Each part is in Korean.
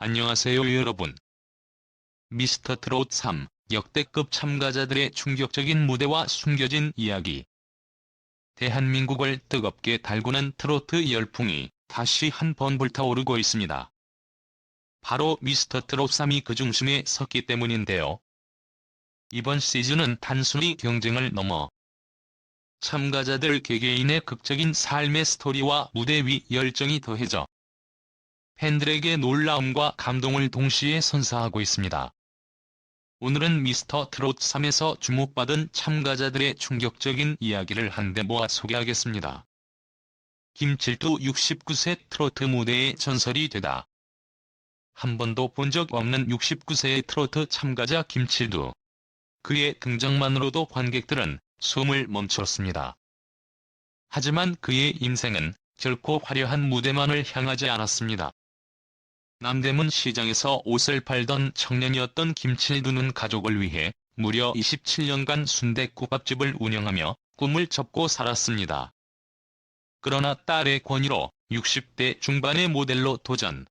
안녕하세요 여러분. 미스터 트롯 3 역대급 참가자들의 충격적인 무대와 숨겨진 이야기. 대한민국을 뜨겁게 달구는 트로트 열풍이 다시 한 번 불타오르고 있습니다. 바로 미스터 트롯 3이 그 중심에 섰기 때문인데요. 이번 시즌은 단순히 경쟁을 넘어 참가자들 개개인의 극적인 삶의 스토리와 무대 위 열정이 더해져 팬들에게 놀라움과 감동을 동시에 선사하고 있습니다. 오늘은 미스터 트롯 3에서 주목받은 참가자들의 충격적인 이야기를 한데 모아 소개하겠습니다. 김칠두 69세 트로트 무대의 전설이 되다. 한 번도 본 적 없는 69세의 트로트 참가자 김칠두. 그의 등장만으로도 관객들은 숨을 멈췄습니다. 하지만 그의 인생은 결코 화려한 무대만을 향하지 않았습니다. 남대문 시장에서 옷을 팔던 청년이었던 김칠두는 가족을 위해 무려 27년간 순댓국밥집을 운영하며 꿈을 접고 살았습니다. 그러나 딸의 권유로 60대 중반의 모델로 도전.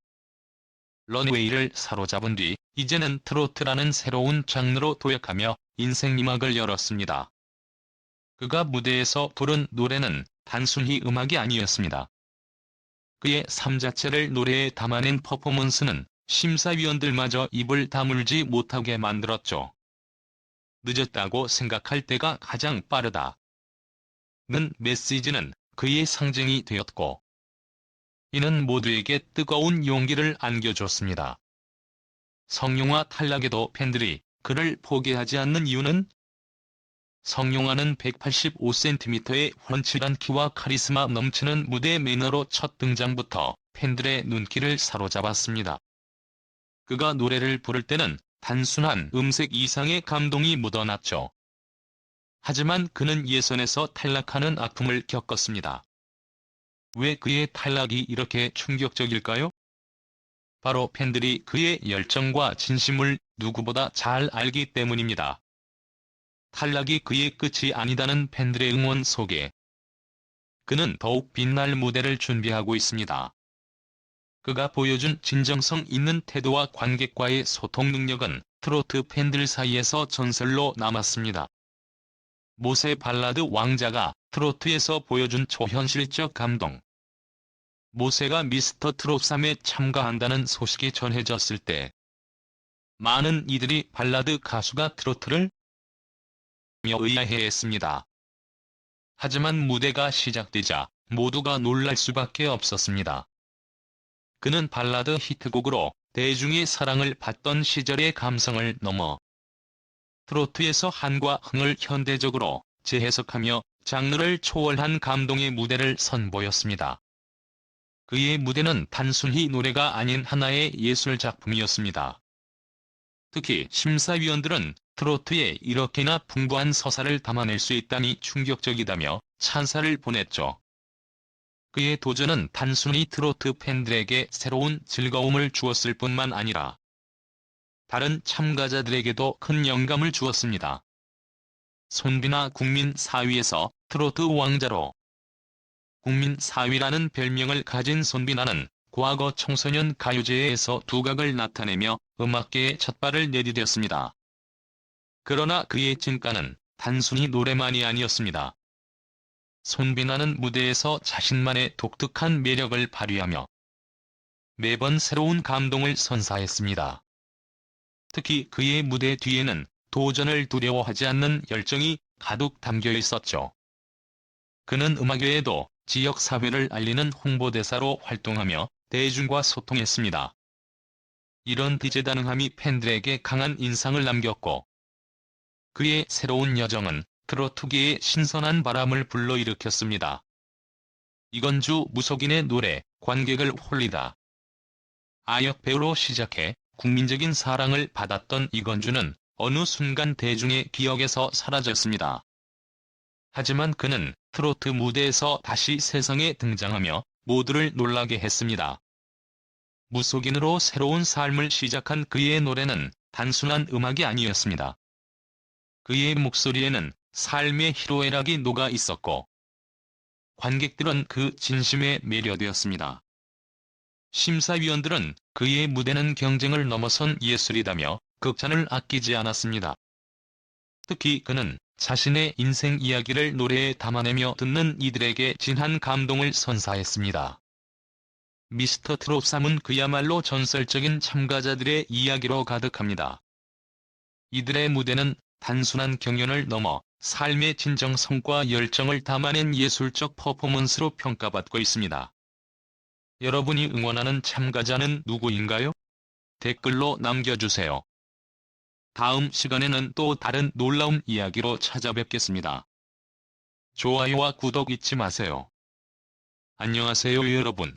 런웨이를 사로잡은 뒤 이제는 트로트라는 새로운 장르로 도약하며 인생 이막을 열었습니다. 그가 무대에서 부른 노래는 단순히 음악이 아니었습니다. 그의 삶 자체를 노래에 담아낸 퍼포먼스는 심사위원들마저 입을 다물지 못하게 만들었죠. 늦었다고 생각할 때가 가장 빠르다. 는 메시지는 그의 상징이 되었고 이는 모두에게 뜨거운 용기를 안겨줬습니다. 성룡아 탈락에도 팬들이 그를 포기하지 않는 이유는 성룡아는 185cm의 훤칠한 키와 카리스마 넘치는 무대 매너로 첫 등장부터 팬들의 눈길을 사로잡았습니다. 그가 노래를 부를 때는 단순한 음색 이상의 감동이 묻어났죠. 하지만 그는 예선에서 탈락하는 아픔을 겪었습니다. 왜 그의 탈락이 이렇게 충격적일까요? 바로 팬들이 그의 열정과 진심을 누구보다 잘 알기 때문입니다. 탈락이 그의 끝이 아니다는 팬들의 응원 속에 그는 더욱 빛날 무대를 준비하고 있습니다. 그가 보여준 진정성 있는 태도와 관객과의 소통 능력은 트로트 팬들 사이에서 전설로 남았습니다. 모세 발라드 왕자가 트로트에서 보여준 초현실적 감동. 모세가 미스터 트롯 3에 참가한다는 소식이 전해졌을 때 많은 이들이 발라드 가수가 트로트를 며 의아해했습니다. 하지만 무대가 시작되자 모두가 놀랄 수밖에 없었습니다. 그는 발라드 히트곡으로 대중의 사랑을 받던 시절의 감성을 넘어 트로트에서 한과 흥을 현대적으로 재해석하며 장르를 초월한 감동의 무대를 선보였습니다. 그의 무대는 단순히 노래가 아닌 하나의 예술 작품이었습니다. 특히 심사위원들은 트로트에 이렇게나 풍부한 서사를 담아낼 수 있다니 충격적이다며 찬사를 보냈죠. 그의 도전은 단순히 트로트 팬들에게 새로운 즐거움을 주었을 뿐만 아니라 다른 참가자들에게도 큰 영감을 주었습니다. 손비나 국민 4위에서 트로트 왕자로 국민 4위라는 별명을 가진 손비나는 과거 청소년 가요제에서 두각을 나타내며 음악계에 첫발을 내디뎠습니다. 그러나 그의 진가는 단순히 노래만이 아니었습니다. 손비나는 무대에서 자신만의 독특한 매력을 발휘하며 매번 새로운 감동을 선사했습니다. 특히 그의 무대 뒤에는 도전을 두려워하지 않는 열정이 가득 담겨 있었죠. 그는 음악 외에도 지역 사회를 알리는 홍보대사로 활동하며 대중과 소통했습니다. 이런 디제다능함이 팬들에게 강한 인상을 남겼고 그의 새로운 여정은 트로트계에 신선한 바람을 불러일으켰습니다. 이건주 무속인의 노래, 관객을 홀리다. 아역 배우로 시작해 국민적인 사랑을 받았던 이건주는 어느 순간 대중의 기억에서 사라졌습니다. 하지만 그는 트로트 무대에서 다시 세상에 등장하며 모두를 놀라게 했습니다. 무속인으로 새로운 삶을 시작한 그의 노래는 단순한 음악이 아니었습니다. 그의 목소리에는 삶의 희로애락이 녹아 있었고 관객들은 그 진심에 매료되었습니다. 심사위원들은 그의 무대는 경쟁을 넘어선 예술이다며 극찬을 아끼지 않았습니다. 특히 그는 자신의 인생 이야기를 노래에 담아내며 듣는 이들에게 진한 감동을 선사했습니다. 미스터 트롯 3은 그야말로 전설적인 참가자들의 이야기로 가득합니다. 이들의 무대는 단순한 경연을 넘어 삶의 진정성과 열정을 담아낸 예술적 퍼포먼스로 평가받고 있습니다. 여러분이 응원하는 참가자는 누구인가요? 댓글로 남겨주세요. 다음 시간에는 또 다른 놀라운 이야기로 찾아뵙겠습니다. 좋아요와 구독 잊지 마세요. 안녕하세요 여러분.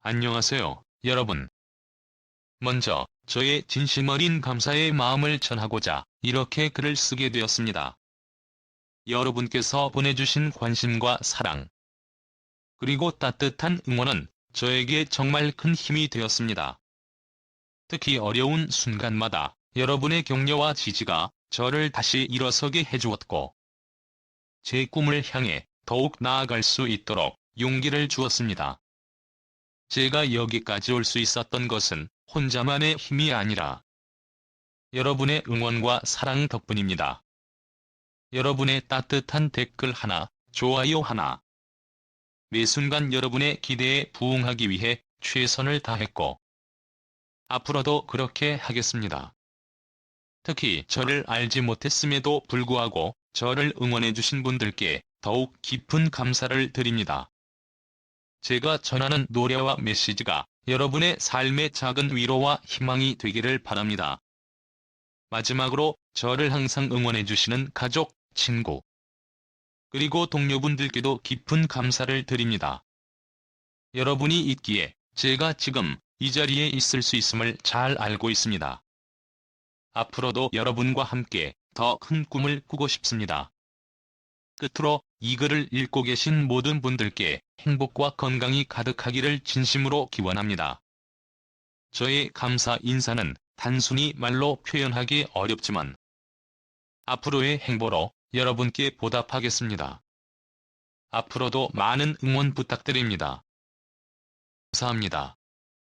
안녕하세요 여러분. 먼저 저의 진심 어린 감사의 마음을 전하고자 이렇게 글을 쓰게 되었습니다. 여러분께서 보내주신 관심과 사랑, 그리고 따뜻한 응원은 저에게 정말 큰 힘이 되었습니다. 특히 어려운 순간마다 여러분의 격려와 지지가 저를 다시 일어서게 해주었고, 제 꿈을 향해 더욱 나아갈 수 있도록 용기를 주었습니다. 제가 여기까지 올 수 있었던 것은 혼자만의 힘이 아니라 여러분의 응원과 사랑 덕분입니다. 여러분의 따뜻한 댓글 하나, 좋아요 하나. 매 순간 여러분의 기대에 부응하기 위해 최선을 다했고, 앞으로도 그렇게 하겠습니다. 특히 저를 알지 못했음에도 불구하고 저를 응원해주신 분들께 더욱 깊은 감사를 드립니다. 제가 전하는 노래와 메시지가 여러분의 삶의 작은 위로와 희망이 되기를 바랍니다. 마지막으로 저를 항상 응원해주시는 가족, 친구, 그리고 동료분들께도 깊은 감사를 드립니다. 여러분이 있기에 제가 지금 이 자리에 있을 수 있음을 잘 알고 있습니다. 앞으로도 여러분과 함께 더 큰 꿈을 꾸고 싶습니다. 끝으로 이 글을 읽고 계신 모든 분들께 행복과 건강이 가득하기를 진심으로 기원합니다. 저의 감사 인사는 단순히 말로 표현하기 어렵지만 앞으로의 행보로 여러분께 보답하겠습니다. 앞으로도 많은 응원 부탁드립니다. 감사합니다.